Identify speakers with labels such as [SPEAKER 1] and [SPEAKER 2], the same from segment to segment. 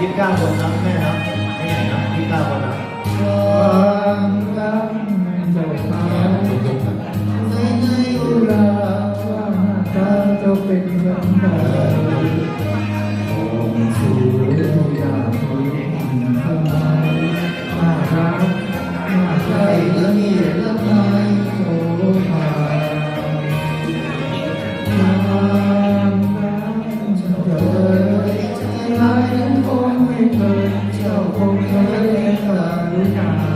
[SPEAKER 1] ยี่สิบเก้าคนนะแม่นะไม่ใหญ่นะยี่สิบเก้าคนนะ
[SPEAKER 2] เป็นกำลังใจอสูง Luca.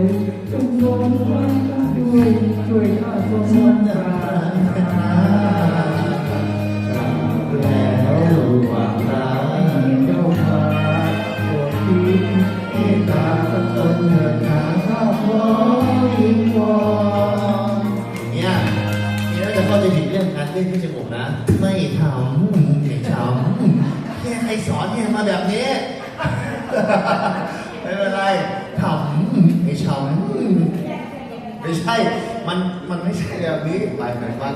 [SPEAKER 2] รสอนเนี่ยมาแบ
[SPEAKER 1] บนี้ ไม่เป็นไรทำไม่ชำไม่ใช่ มัน มันไม่ใช่แบบนี้ ไปไหว่า